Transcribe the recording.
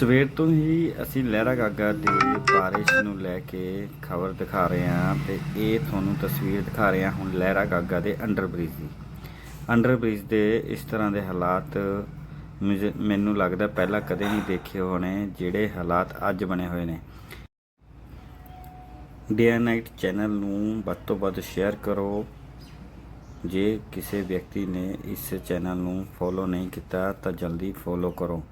ਸਵੇਰ ਤੋਂ ਹੀ ਅਸੀਂ ਲਹਿਰਾ ਗਾਗਾ ਦੀ ਬਾਰਿਸ਼ ਨੂੰ ਲੈ ਕੇ ਖਬਰ ਦਿਖਾ ਰਹੇ ਹਾਂ ਤੇ ਇਹ ਤੁਹਾਨੂੰ ਤਸਵੀਰ ਦਿਖਾ ਰਹੇ ਹਾਂ ਹੁਣ ਲਹਿਰਾ ਗਾਗਾ ਦੇ ਅੰਡਰ ਬ੍ਰਿਜ ਦੀ। ਅੰਡਰ ਬ੍ਰਿਜ ਦੇ ਇਸ ਤਰ੍ਹਾਂ ਦੇ ਹਾਲਾਤ ਮੁझे- ਮੈਨੂੰ ਲੱਗਦਾ ਪਹਿਲਾਂ ਕਦੇ ਨਹੀਂ ਦੇਖੇ ਹੋਣੇ ਜਿਹੜੇ ਹਾਲਾਤ ਅੱਜ ਬਣੇ ਹੋਏ ਨੇ। ਡੇ ਐਂਡ ਨਾਈਟ ਚੈਨਲ ਨੂੰ ਵੱਧ ਤੋਂ ਵੱਧ ਸ਼ੇਅਰ ਕਰੋ। ਜੇ ਕਿਸੇ ਵਿਅਕਤੀ ਨੇ ਇਸ ਚੈਨਲ ਨੂੰ ਫੋਲੋ ਨਹੀਂ ਕੀਤਾ ਤਾਂ ਜਲਦੀ ਫੋਲੋ ਕਰੋ।